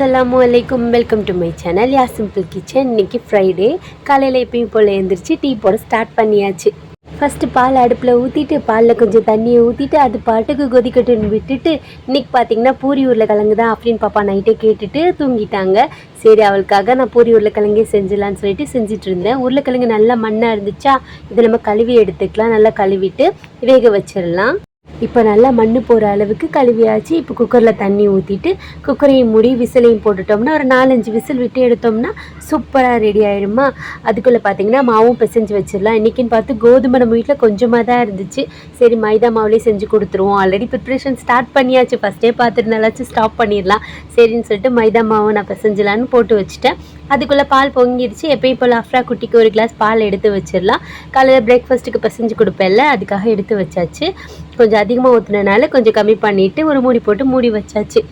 அஸ்லாம் வலைக்கும் welcome to my channel யா சிம்பிள் கிச்சன் இன்னைக்கு ஃப்ரைடே காலையில் எப்பயும் போல் எழுந்திரிச்சு டீ போட ஸ்டார்ட் பண்ணியாச்சு. ஃபஸ்ட்டு பால் அடுப்பில் ஊற்றிட்டு பாலில் கொஞ்சம் தண்ணியை ஊற்றிட்டு அது பாட்டுக்கு கொதிக்கட்டுன்னு விட்டுட்டு இன்னைக்கு பார்த்தீங்கன்னா பூரி உருளைக்கிழங்கு தான் அப்படின்னு பாப்பா நைட்டே கேட்டுட்டு தூங்கிட்டாங்க. சரி அவளுக்காக நான் பூரி உருளைக்கிழங்கே செஞ்சிடலான்னு சொல்லிட்டு செஞ்சுட்டு இருந்தேன். உருளைக்கிழங்கு நல்லா மண்ணாக இருந்துச்சா இதை நம்ம கழுவி எடுத்துக்கலாம். நல்லா கழுவிட்டு வேக வச்சிடலாம். இப்போ நல்லா மண் போகிற அளவுக்கு கழுவியாச்சு. இப்போ குக்கரில் தண்ணி ஊற்றிட்டு குக்கரையும் மூடி விசிலையும் போட்டுட்டோம்னா ஒரு நாலஞ்சு விசில் விட்டு எடுத்தோம்னா சூப்பராக ரெடி ஆயிடுமா? அதுக்குள்ளே பார்த்தீங்கன்னா மாவும் பிசைஞ்சு வச்சிடலாம். இன்றைக்கின்னு பார்த்து கோதுமை நம்ம வீட்டில் கொஞ்சமாக தான் இருந்துச்சு. சரி மைதா மாவுலேயே செஞ்சு கொடுத்துருவோம். ஆல்ரெடி ப்ரிப்ரேஷன் ஸ்டார்ட் பண்ணியாச்சு. ஃபஸ்ட்டே பார்த்துருந்தாலாச்சும் ஸ்டாப் பண்ணிடலாம். சரின்னு சொல்லிட்டு மைதா மாவை நான் பிசைஞ்சலான்னு போட்டு வச்சுட்டேன். அதுக்குள்ளே பால் பொங்கிடுச்சு எப்பயும் போல் அஃப்ரா குட்டிக்கு ஒரு கிளாஸ் பால் எடுத்து வச்சிடலாம். காலையில் பிரேக்ஃபாஸ்ட்டுக்கு பிசைஞ்சு கொடுப்பேன்ல அதுக்காக எடுத்து வச்சாச்சு. கொஞ்சம் அதிகமாக ஊற்றுனனால கொஞ்சம் கம்மி பண்ணிவிட்டு ஒரு மூடி போட்டு மூடி வச்சாச்சு.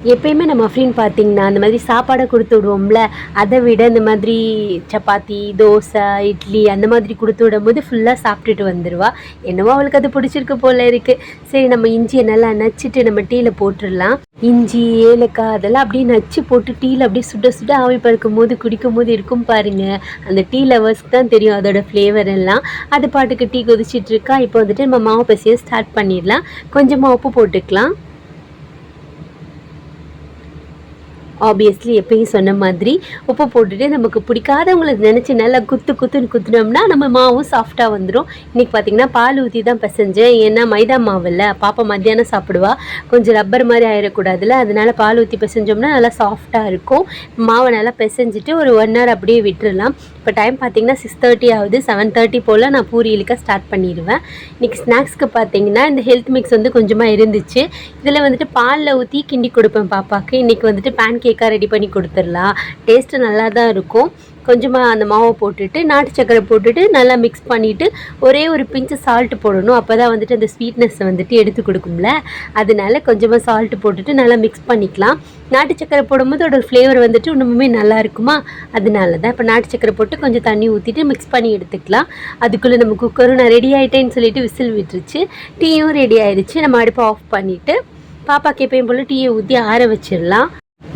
எப்பயுமே நம்ம மஃப்ரின் பார்த்தீங்கன்னா அந்த மாதிரி சாப்பாடை கொடுத்து விடுவோம்ல அதை விட இந்த மாதிரி சப்பாத்தி தோசை இட்லி அந்த மாதிரி கொடுத்து விடும்போது ஃபுல்லாக சாப்பிட்டுட்டு வந்துடுவா என்னவோ அவளுக்கு அது பிடிச்சிருக்கு போல இருக்குது சரி நம்ம இஞ்சியை நல்லா நச்சுட்டு நம்ம டீயில் போட்டுடலாம். இஞ்சி ஏலக்காய் அதெல்லாம் அப்படியே நச்சு போட்டு டீயில் அப்படியே சுட சுட ஆவி பறக்கும் போது குடிக்கும் போது இருக்கும் பாருங்கள் அந்த டீ லவர்ஸ்க்கு தான் தெரியும் அதோட ஃப்ளேவர் எல்லாம். அது பாட்டுக்கு டீ கொதிச்சிட்ருக்கா இப்போ வந்துட்டு நம்ம மாவு பசியை ஸ்டார்ட் பண்ணிடலாம். கொஞ்சமாக உப்பு போட்டுக்கலாம். ஆப்வியஸ்லி எப்பயும் சொன்ன மாதிரி உப்பு போட்டுட்டு நமக்கு பிடிக்காதவங்களை நினச்சி நல்லா குத்து குத்துன்னு குத்துனோம்னா நம்ம மாவும் சாஃப்டாக வந்துடும் இன்றைக்கி பார்த்திங்கன்னா பால் ஊற்றி தான் பிசைஞ்சேன். ஏன்னா மைதா மாவு இல்லை. பாப்பா மத்தியானம் சாப்பிடுவா. கொஞ்சம் ரப்பர் மாதிரி ஆயிடக்கூடாதுல்ல. அதனால் பால் ஊற்றி பிசைஞ்சோம்னா நல்லா சாஃப்டாக இருக்கும். மாவை நல்லா பிசைஞ்சிட்டு ஒரு ஒன் ஹவர் அப்படியே விட்டுடலாம் இப்போ டைம் பார்த்தீங்கன்னா சிக்ஸ் தேர்ட்டி ஆகுது. செவன் தேர்ட்டி போல் நான் பூரி இழுக்க ஸ்டார்ட் பண்ணிடுவேன். இன்றைக்கி ஸ்நாக்ஸ்க்கு பார்த்தீங்கன்னா இந்த ஹெல்த் மிக்ஸ் வந்து கொஞ்சமாக இருந்துச்சு. இதில் வந்துட்டு பாலில் ஊற்றி கிண்டி கொடுப்பேன் பாப்பாவுக்கு இன்றைக்கி வந்துட்டு பேன் கேக்காக ரெடி பண்ணி கொடுத்துடலாம். டேஸ்ட்டு நல்லா தான் இருக்கும். கொஞ்சமாக அந்த மாவை போட்டுட்டு நாட்டு சக்கரை போட்டுட்டு நல்லா மிக்ஸ் பண்ணிவிட்டு ஒரே ஒரு பிஞ்சு சால்ட்டு போடணும். அப்போ தான் வந்துட்டு அந்த ஸ்வீட்னஸ் வந்துட்டு எடுத்து கொடுக்கும்ல. அதனால கொஞ்சமாக சால்ட்டு போட்டுட்டு நல்லா மிக்ஸ் பண்ணிக்கலாம். நாட்டு சக்கரை போடும்போது அதோட ஃப்ளேவர் வந்துட்டு இன்னுமே நல்லா இருக்குமா? அதனால தான் இப்போ நாட்டு சக்கரை போட்டு கொஞ்சம் தண்ணி ஊற்றிட்டு மிக்ஸ் பண்ணி எடுத்துக்கலாம். அதுக்குள்ளே நம்ம குக்கரும் நான் ரெடி ஆகிட்டேன்னு சொல்லிட்டு விசில் விட்டுருச்சு. டீயும் ரெடி ஆயிடுச்சு நம்ம அடுப்பை ஆஃப் பண்ணிவிட்டு பாப்பாக்கு எப்பயும் போல் டீயை ஊற்றி ஆற வச்சிடலாம்.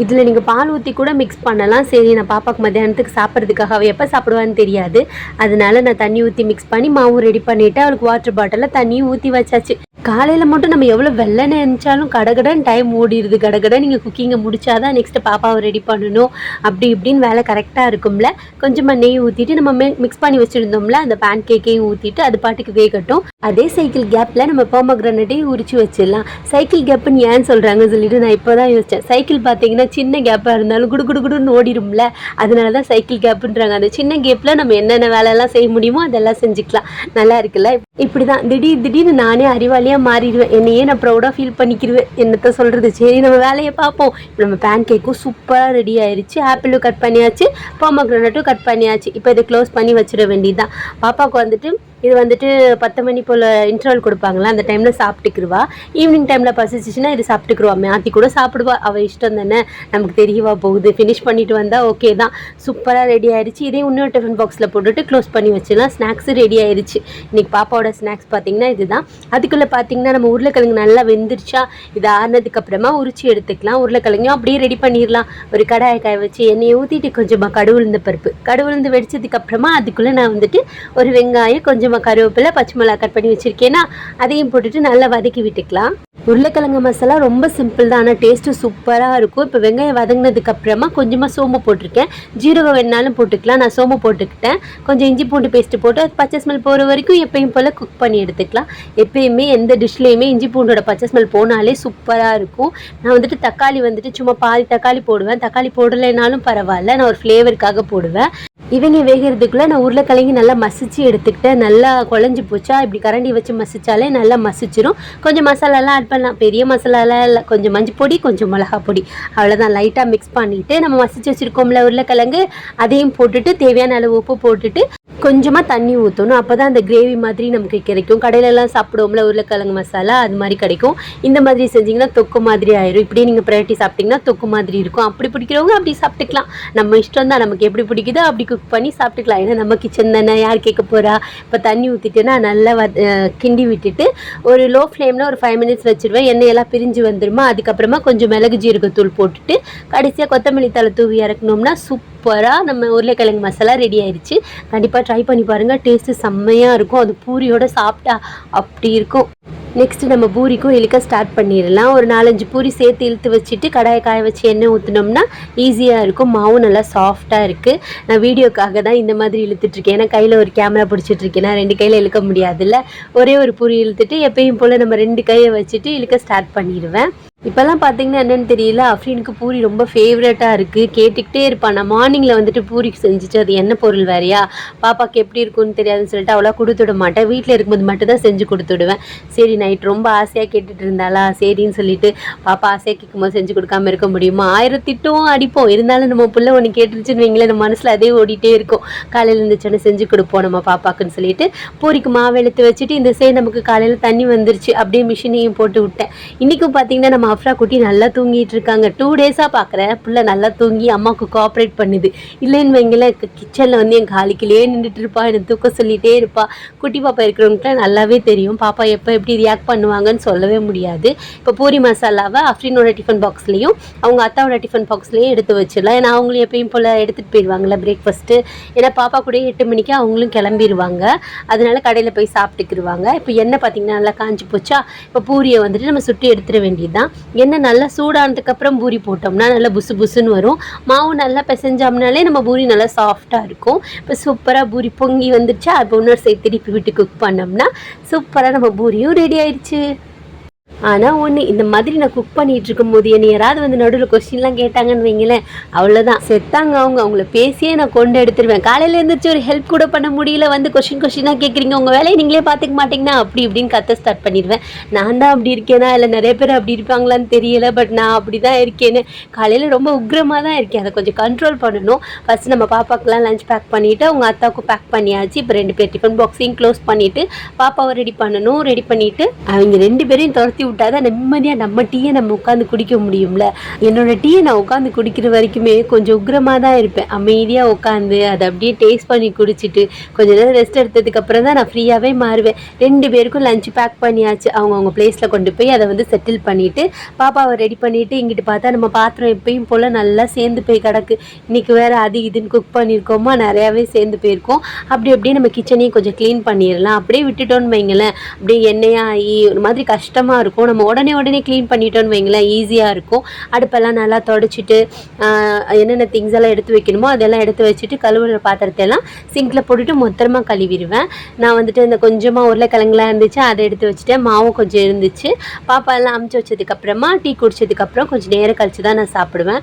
இதில் நீங்கள் பால் ஊற்றி கூட மிக்ஸ் பண்ணலாம். சரி நான் பாப்பாக்கு மத்தியானத்துக்கு சாப்பிட்றதுக்காக அவள் எப்போ சாப்பிடுவான்னு தெரியாது. அதனால நான் தண்ணி ஊற்றி மிக்ஸ் பண்ணி மாவும் ரெடி பண்ணிவிட்டு அவளுக்கு வாட்டர் பாட்டிலில் தண்ணியும் ஊற்றி வச்சாச்சு. காலையில் மட்டும் நம்ம எவ்வளோ வெள்ளை நினச்சாலும் கடகடன் டைம் ஓடிடுது கடகடன் நீங்கள் குக்கிங்கை முடிச்சாதான் நெக்ஸ்ட்டு பாப்பாவை ரெடி பண்ணணும். அப்படி இப்படின்னு வேலை கரெக்டாக இருக்கும்ல. கொஞ்சமாக நெய் ஊற்றிட்டு நம்ம மிக்ஸ் பண்ணி வச்சுருந்தோம்ல அந்த பேன் கேக்கையும் ஊற்றிட்டு அது பாட்டுக்கு வேகட்டும். அதே சைக்கிள் கேப்பில் நம்ம போமக்ரனட்டையும் உரிச்சு வச்சிடலாம். சைக்கிள் கேப்புன்னு ஏன் சொல்கிறாங்க சொல்லிட்டு நான் இப்போ தான் யோசித்தேன் சைக்கிள் பார்த்தீங்கன்னா சின்ன கேப்பாக இருந்தாலும் குடு குடு குடுன்னு ஓடிடும்ல அதனால தான் சைக்கிள் கேப்புன்றாங்க அந்த சின்ன கேப்பில் நம்ம என்னென்ன வேலையெல்லாம் செய்ய முடியுமோ அதெல்லாம் செஞ்சுக்கலாம். நல்லா இருக்குல்ல? இப்படி தான் திடீர் திடீர்னு நானே அறிவாளி வேலையாக மாறிடுவேன் என்னையே நான் ப்ரௌடாக ஃபீல் பண்ணிக்கிடுவேன் என்னத்த சொல்கிறது சரி நம்ம வேலையை பார்ப்போம். இப்போ நம்ம பேன் கேக்கும் சூப்பராக ரெடி ஆயிடுச்சு ஆப்பிளும் கட் பண்ணியாச்சு. போமக்ரனட்டும் கட் பண்ணியாச்சு. இப்போ இதை க்ளோஸ் பண்ணி வச்சிட வேண்டியதுதான். பாப்பாவுக்கு வந்துட்டு இது வந்துட்டு பத்து மணி போல் இன்டர்வல் கொடுப்பாங்களா அந்த டைமில் சாப்பிட்டுக்குருவா. ஈவினிங் டைமில் பசிச்சிச்சுன்னா இது சாப்பிட்டுக்குருவா. மாற்றி கூட சாப்பிடுவா. அவள் இஷ்டம் தானே. நமக்கு தெரியவா போகுது. ஃபினிஷ் பண்ணிட்டு வந்தால் ஓகே தான். சூப்பராக ரெடி ஆயிடுச்சு இதே இன்னொரு டிஃபன் பாக்ஸில் போட்டுட்டு க்ளோஸ் பண்ணி வச்சிடலாம். ஸ்நாக்ஸு ரெடி ஆயிடுச்சு இன்றைக்கி பாப்பாவோட ஸ்நாக்ஸ் பார்த்தீங்கன்னா இதுதான். அதுக்குள்ளே பார்த்தீங்கன்னா நம்ம உருளைக்கிழங்கு நல்லா வெந்துருச்சா இது ஆறுனதுக்கு அப்புறமா உரிச்சு எடுத்துக்கலாம். உருளைக்கிழங்கும் அப்படியே ரெடி பண்ணிடலாம். ஒரு கடாயை காய வச்சு எண்ணெயை ஊற்றிட்டு கொஞ்சமாக கடுவுளுந்த பருப்பு. கடுவுளுந்து வெடிச்சதுக்கு அப்புறமா அதுக்குள்ளே நான் வந்துட்டு ஒரு வெங்காயம் கொஞ்சமாக கருவேப்பிலை பச்சை மிளகா கட் பண்ணி வச்சுருக்கேன்னா அதையும் போட்டுட்டு நல்லா வதக்கி விட்டுக்கலாம். உருளைக்கிழங்கு மசாலா ரொம்ப சிம்பிள் தான். ஆனால் டேஸ்ட்டு சூப்பராக இருக்கும். இப்போ வெங்காயம் வதங்கினதுக்கு அப்புறமா கொஞ்சமாக சோம்பு போட்டிருக்கேன். ஜீரகம் வேணாலும் போட்டுக்கலாம். நான் சோம்பு போட்டுக்கிட்டேன். கொஞ்சம் இஞ்சி பூண்டு பேஸ்ட்டு போட்டு அது பச்சை ஸ்மெல் போகிற வரைக்கும் எப்பயும் போல் குக் பண்ணி எடுத்துக்கலாம். எப்பயுமே எந்த டிஷ்லேயுமே இஞ்சி பூண்டோட பச்சை ஸ்மெல் போனாலே சூப்பராக இருக்கும். நான் வந்துட்டு தக்காளி வந்துட்டு சும்மா பாதி தக்காளி போடுவேன். தக்காளி போடலைனாலும் பரவாயில்ல. நான் ஒரு ஃப்ளேவருக்காக போடுவேன். இவங்க வேகிறதுக்குள்ளே நான் உருளைக்கிழங்கு நல்லா மசிச்சு எடுத்துக்கிட்டேன். நல்லா குழஞ்சி போச்சா? இப்படி கரண்டி வச்சு மசிச்சாலே நல்லா மசிச்சிரும். கொஞ்சம் மசாலாலாம் ஆட் பண்ணலாம். பெரிய மசாலாலாம் இல்லை. கொஞ்சம் மஞ்சள் பொடி கொஞ்சம் மிளகா பொடி. அவ்வளோதான் லைட்டாக மிக்ஸ் பண்ணிவிட்டு நம்ம மசிச்சு வச்சுருக்கோம்ல உருளைக்கிழங்கு அதையும் போட்டுட்டு தேவையான அளவு உப்பு போட்டுட்டு கொஞ்சமாக தண்ணி ஊற்றணும் அப்போ தான் அந்த கிரேவி மாதிரி நமக்கு கிடைக்கும். கடையிலலாம் சாப்பிடுவோம்ல உருளைக்கிழங்கு மசாலா அது மாதிரி கிடைக்கும். இந்த மாதிரி செஞ்சிங்கன்னா தொக்கு மாதிரி ஆயிரும். இப்படியே நீங்கள் பிரட்டி சாப்பிட்டிங்கன்னா தொக்கு மாதிரி இருக்கும். அப்படி பிடிக்கிறவங்க அப்படி சாப்பிட்டுக்கலாம். நம்ம இஷ்டம் தான் நமக்கு எப்படி பிடிக்குதோ அப்படி குக் பண்ணி சாப்பிட்டுக்கலாம். ஏன்னா நம்ம கிச்சன் தானே யார் கேட்க போகிறா இப்போ தண்ணி ஊற்றிட்டுன்னா நல்லா வ கிண்டி விட்டுட்டு ஒரு லோ ஃப்ளேமில் ஒரு ஃபைவ் மினிட்ஸ் வச்சுருவேன். எண்ணெயெல்லாம் பிரிஞ்சு வந்துருமா? அதுக்கப்புறமா கொஞ்சம் மிளகு ஜீரகத்தூள் போட்டுட்டு கடைசியாக கொத்தமல்லி தலை தூவி இறக்கணும்னா சூப்பராக நம்ம உருளைக்கிழங்கு மசாலா ரெடி ஆயிடுச்சு கண்டிப்பாக ட்ரை பண்ணி பாருங்கள் டேஸ்ட்டு செம்மையாக இருக்கும். அது பூரியோட சாப்பிட்டா அப்படி இருக்கும். நெக்ஸ்ட் நம்ம பூரிக்கும் இழுக்க ஸ்டார்ட் பண்ணிடலாம். ஒரு நாலஞ்சு பூரி சேர்த்து இழுத்து வச்சுட்டு கடாயை காய வச்சு எண்ணெய் ஊற்றினோம்னா ஈஸியாக இருக்கும். மாவும் நல்லா சாஃப்டாக இருக்குது நான் வீடியோக்காக தான் இந்த மாதிரி இழுத்துட்ருக்கேன் ஏன்னா கையில் ஒரு கேமரா பிடிச்சிட்டு ரெண்டு கையில் இழுக்க முடியாதுல்ல. ஒரே ஒரு பூரி இழுத்துட்டு எப்பயும் போல் நம்ம ரெண்டு கையை வச்சுட்டு இழுக்க ஸ்டார்ட் பண்ணிடுவேன். இப்போல்லாம் பார்த்தீங்கன்னா என்னென்னு தெரியல அஃப்ரீனுக்கு பூரி ரொம்ப ஃபேவரட்டாக இருக்குது கேட்டுக்கிட்டே இருப்பான். நான் மார்னிங்கில் வந்துட்டு பூரி செஞ்சுட்டு அது என்ன பொருள் வேறையா? பாப்பாவுக்கு எப்படி இருக்கும்னு தெரியாதுன்னு சொல்லிட்டு அவ்வளோ கொடுத்து விட மாட்டேன் வீட்டில் இருக்கும்போது மட்டும் தான் செஞ்சு கொடுத்து விடுவேன் சரி நைட் ரொம்ப ஆசையாக கேட்டுட்டு இருந்தாளா? சரின்னு சொல்லிட்டு பாப்பா ஆசையாக கேட்கும்போது செஞ்சு கொடுக்காம இருக்க முடியுமா? ஆயிரம் திட்டம் அடிப்போம். இருந்தாலும் நம்ம பிள்ளை ஒன்று கேட்டுருச்சுன்னு வைங்களேன் நம்ம மனசில் அதே ஓடிட்டே இருக்கும். காலையில் இருந்துச்சோன்னு செஞ்சு கொடுப்போம் நம்ம பாப்பாக்குன்னு சொல்லிட்டு பூரிக்கு மாவு எடுத்து வச்சுட்டு இந்த சைடு நமக்கு காலையில் தண்ணி வந்துருச்சு அப்படியே மிஷினையும் போட்டு விட்டேன். இன்றைக்கும் பார்த்தீங்கன்னா நம்ம அஃப்ரா குட்டி நல்லா தூங்கிட்டு இருக்காங்க டூ டேஸாக பார்க்குறேன் புள்ள நல்லா தூங்கி அம்மாவுக்கு கோஆப்ரேட் பண்ணுது. இல்லைன்னு வைங்களேன் கிச்சனில் வந்து என் காலிக்கிலேயே நின்றுட்டு இருப்பா என்னை தூக்க சொல்லிகிட்டே இருப்பா. குட்டி பாப்பா இருக்கிறவங்களாம் நல்லாவே தெரியும். பாப்பா எப்போ எப்படி ரியாக்ட் பண்ணுவாங்கன்னு சொல்லவே முடியாது. இப்போ பூரி மசாலாவை அஃப்ரீனோட டிஃபன் பாக்ஸ்லேயும் அவங்க அத்தாவோட டிஃபன் பாக்ஸ்லேயும் எடுத்து வச்சிடலாம். ஏன்னா அவங்களும் எப்பயும் போல் எடுத்துகிட்டு போயிடுவாங்கல்ல பிரேக்ஃபாஸ்ட்டு ஏன்னா பாப்பா கூட எட்டு மணிக்கு அவங்களும் கிளம்பிடுவாங்க அதனால கடையில் போய் சாப்பிட்டுக்கிடுவாங்க இப்போ எண்ணெய் பார்த்தீங்கன்னா நல்லா காஞ்சி போச்சா? இப்போ பூரியை வந்துட்டு நம்ம சுட்டி எடுத்துட வேண்டியது தான் எண்ணெய் நல்லா சூடானதுக்கப்புறம் பூரி போட்டோம்னா நல்லா புசு புசுன்னு வரும். மாவு நல்லா பிசைஞ்சோம்னாலே நம்ம பூரி நல்லா சாஃப்டாக இருக்கும். இப்போ சூப்பராக பூரி பொங்கி வந்துடுச்சா அப்போ இன்னொரு சைடு திருப்பி விட்டு குக் பண்ணோம்னா சூப்பராக நம்ம பூரியும் ரெடி ஆயிடுச்சு ஆனால் ஒன்று இந்த மாதிரி நான் குக் பண்ணிட்டு இருக்கும்போது என்னை யாராவது வந்து நடுவில் கொஸ்டின்லாம் கேட்டாங்கன்னு வைங்களேன் அவ்வளோதான் செத்தாங்க அவங்க அவங்கள பேசியே நான் கொண்டு எடுத்துருவேன். காலையில் எழுந்திரிச்சு ஒரு ஹெல்ப் கூட பண்ண முடியல வந்து கொஸ்டின் கொஸ்டினாக கேட்குறீங்க உங்கள் வேலையை நீங்களே பார்த்துக்க மாட்டீங்கன்னா அப்படி இப்படின்னு கத்த ஸ்டார்ட் பண்ணிடுவேன். நான் தான் அப்படி இருக்கேனா? இல்லை நிறைய பேர் அப்படி இருப்பாங்களான்னு தெரியல பட் நான் அப்படி தான் இருக்கேன்னு. காலையில் ரொம்ப உக்ரமாக தான் இருக்கேன். அதை கொஞ்சம் கண்ட்ரோல் பண்ணணும். ஃபஸ்ட் நம்ம பாப்பாக்கெலாம் லஞ்ச் பேக் பண்ணிவிட்டு அவங்க அத்தாவுக்கும் பேக் பண்ணியாச்சு. இப்போ ரெண்டு பேர் டிஃபன் பாக்ஸையும் க்ளோஸ் பண்ணிவிட்டு பாப்பாவை ரெடி பண்ணணும். ரெடி பண்ணிவிட்டு அவங்க ரெண்டு பேரையும் துரத்தி விட்டாதான் நிம்மதியாக நம்ம டீயை நம்ம உட்காந்து குடிக்க முடியும்ல. என்னோட டீயை நான் உட்காந்து குடிக்கிற வரைக்குமே கொஞ்சம் உக்ரமாக தான் இருப்பேன். அமைதியாக உட்காந்து அதை அப்படியே டேஸ்ட் பண்ணி குடிச்சிட்டு கொஞ்ச நேரம் ரெஸ்ட் எடுத்ததுக்கப்புறம் தான் நான் ஃப்ரீயாகவே மாறுவேன். ரெண்டு பேருக்கும் லஞ்ச் பேக் பண்ணியாச்சு. அவங்க அவங்க பிளேஸில் கொண்டு போய் அதை வந்து செட்டில் பண்ணிவிட்டு பாப்பாவை ரெடி பண்ணிவிட்டு இங்கிட்டு பார்த்தா நம்ம பாத்திரம் எப்பயும் போல் நல்லா சேர்ந்து போய் கிடக்கு. இன்றைக்கி வேறு அது இதுன்னு குக் பண்ணியிருக்கோமா நிறையாவே சேர்ந்து போயிருக்கோம். அப்படி அப்படியே நம்ம கிச்சனையும் கொஞ்சம் க்ளீன் பண்ணிடலாம். அப்படியே விட்டுட்டோன்னு வைங்களேன். அப்படியே எண்ணெயாகி ஒரு மாதிரி கஷ்டமாக இருக்கும். நம்ம உடனே உடனே க்ளீன் பண்ணிட்டோன்னு வைங்களேன் ஈஸியாக இருக்கும். அடுப்பெல்லாம் நல்லா தொடச்சிட்டு என்னென்ன திங்ஸ் எல்லாம் எடுத்து வைக்கணுமோ அதெல்லாம் எடுத்து வச்சுட்டு கழுவுற பாத்திரத்தை எல்லாம் சிங்கில் போட்டுட்டு மொத்தமாக கழுவிடுவேன். நான் வந்துட்டு இந்த கொஞ்சமாக உருளைக்கிழங்குலாம் இருந்துச்சு அதை எடுத்து வச்சுட்டேன். மாவும் கொஞ்சம் இருந்துச்சு. பாப்பா எல்லாம் அமுச்சு வச்சதுக்கப்புறமா டீ குடிச்சதுக்கப்புறம் கொஞ்சம் நேரம் கழிச்சு தான் நான் சாப்பிடுவேன்.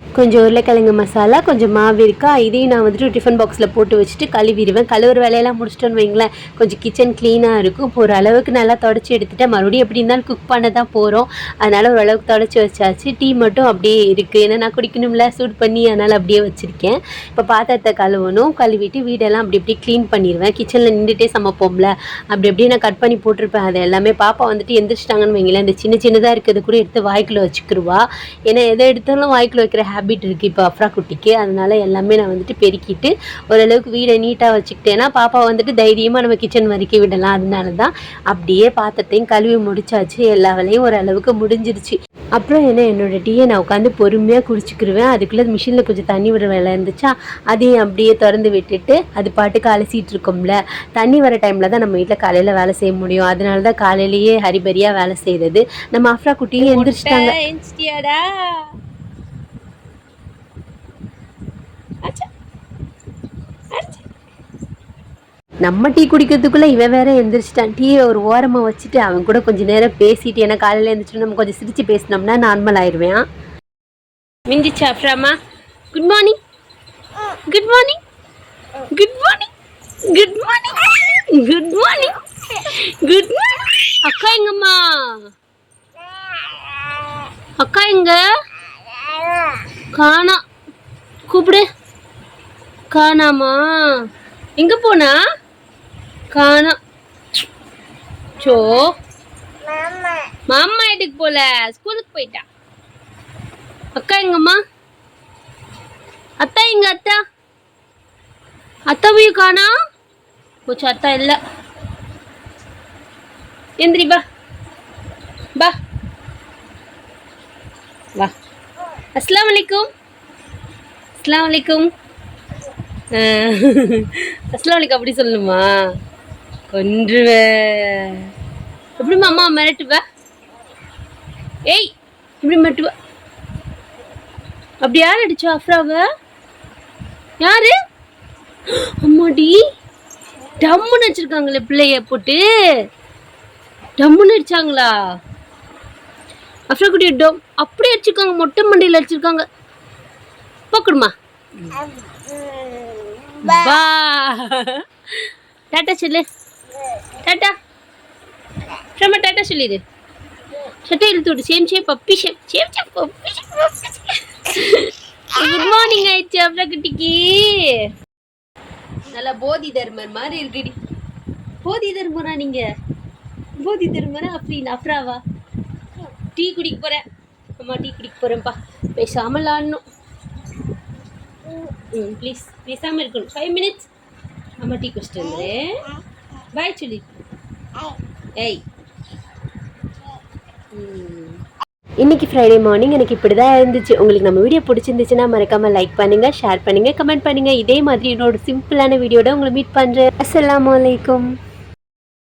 கொஞ்சம் உருளைக்கிழங்கு மசாலா கொஞ்சம் மாவு இருக்கா இதையும் நான் வந்துட்டு டிஃபன் பாக்ஸில் போட்டு வச்சுட்டு கழுவிடுவேன். கழுவுற வேலையெல்லாம் முடிச்சிட்டோன்னு வைங்களேன். கொஞ்சம் கிச்சன் க்ளீனாக இருக்கும். இப்போ ஓரளவுக்கு நல்லா தொடச்சி எடுத்துட்டேன். மறுபடியும் எப்படி இருந்தாலும் குக் பண்ண தான் போகிறோம் அதனால் ஓரளவுக்கு தொடச்சி வச்சாச்சு. டீ மட்டும் அப்படியே இருக்குது ஏன்னா நான் குடிக்கணும்ல சூட் பண்ணி அதனால் அப்படியே வச்சுருக்கேன். இப்போ பாத்திரத்தை கழுவணும். கழுவிட்டு வீடெல்லாம் அப்படி இப்படி க்ளீன் பண்ணிடுவேன். கிச்சனில் நின்றுட்டே சமைப்போம்ல. அப்படி அப்படியே நான் கட் பண்ணி போட்டிருப்பேன். அது எல்லாமே பாப்பா வந்துட்டு எந்திரிச்சிட்டாங்கன்னு வைங்களேன். இந்த சின்ன சின்னதாக இருக்கிறது கூட எடுத்து வாய்க்குள்ளே வச்சுக்கிடுவா ஏன்னா எதை எடுத்தாலும் வாய்க்குள்ள வைக்கிற ஹேபிட் இருக்குது இப்போ அஃப்ரா குட்டிக்கு. அதனால எல்லாமே நான் வந்துட்டு பெருக்கிட்டு ஓரளவுக்கு வீடை நீட்டாக வச்சுக்கிட்டேன்னா பாப்பா வந்துட்டு தைரியமாக நம்ம கிச்சன் வரைக்கும் விடலாம். அதனால தான் அப்படியே பாத்திரத்தையும் கழுவி முடிச்சாச்சு. எல்லா வேலையும் ஓரளவுக்கு முடிஞ்சிருச்சு. அப்புறம் என்ன? என்னோட டீயை நான் உட்காந்து பொறுமையாக குடிச்சிக்கிருவேன். அதுக்குள்ளே மிஷினில் கொஞ்சம் தண்ணி விட வேலை இருந்துச்சா அதையும் அப்படியே திறந்து விட்டுட்டு அது பாட்டுக்கு அலசிட்டு இருக்கோம்ல. தண்ணி வர டைமில் தான் நம்ம வீட்டில் காலையில் வேலை செய்ய முடியும். அதனால தான் காலையிலேயே ஹரிபரியாக வேலை செய்கிறது நம்ம அஃப்ரா குட்டியும் எந்திரிச்சிட்டாங்க. நம்ம டீ குடிக்கிறதுக்குள்ளே இவன் வேற எந்திரிச்சிட்டான். டீயை ஒரு ஓரமாக வச்சுட்டு அவன் கூட கொஞ்சம் நேரம் பேசிட்டு ஏன்னா காலையில் எழுந்திரிச்சு நம்ம கொஞ்சம் சிரிச்சு பேசினோம்னா நார்மல் ஆயிடுவேன் மிஞ்சிச்சா அஃப்ராமா good morning good morning good morning good morning good morning good morning அக்கா எங்கம்மா? அக்கா எங்க? காணா. கூப்பிடு. காணாமா? எங்க போனா? காணோம் சோ மாமா. வீட்டுக்கு போல. ஸ்கூலுக்கு போயிட்டா. அக்கா எங்கம்மா? அத்தா எங்க அத்தா? அத்தாவையும் காணா. போச்சு அத்தா இல்ல. எந்திரி பா. பா. வா. அஸ்லாம் வலைக்கும் அஸ்லாம் வலைக்கும் அஸ்லாம் அவளுக்கு அப்படி சொல்லணுமா கொன்றுவேன் எப்படிம்மா அம்மா மிரட்டுவ? ஏய் இப்படி மிரட்டுவ? அப்படி யார் அடிச்சா? அஃப்ராவ? யாரு? அம்மாடி. டம்முன்னு வச்சிருக்காங்களே பிள்ளைய போட்டு. டம்முன்னு அடிச்சாங்களா? அஃப்ரா குட்டி டம் அப்படியே அடிச்சிருக்காங்க. மொட்டை மண்டையில் அடிச்சிருக்காங்க. பார்க்கணுமா? பா. டாட்டா சொல்லு. டாட்டா. ஷமா டாட்டா சொல்லிடு சட்டை இழுத்து same shape puppy shape same shape puppy good morning ஆயிடுச்சு அப்புறம் குட்டிக்கு. நல்லா போதி தர்மர் மாதிரி இருக்குடி. போதி தர்மரா நீங்க? போதி தர்மரா அப்படின்னு அப்ராவா? டீ குடிக்க போறேன். அம்மா டீ குடிக்க போறேன்ப்பா. பேசாமல் ஆடணும் ம் ப்ளீஸ் பேசாமல் இருக்கணும் ஃபைவ் மினிட்ஸ் அம்மா டீ குடிச்சிட்டு வந்துடுறேன் பாய் சொல்லி ஏய் இன்னைக்கு ஃப்ரைடே மார்னிங் எனக்கு இப்படி தான் இருந்துச்சு. உங்களுக்கு நம்ம வீடியோ பிடிச்சிருந்துச்சுன்னா மறக்காம லைக் பண்ணுங்க ஷேர் பண்ணுங்க கமெண்ட் பண்ணுங்க. இதே மாதிரி இன்னொரு சிம்பிளான வீடியோட உங்களை மீட் பண்றேன். அஸ்ஸலாமு அலைக்கும்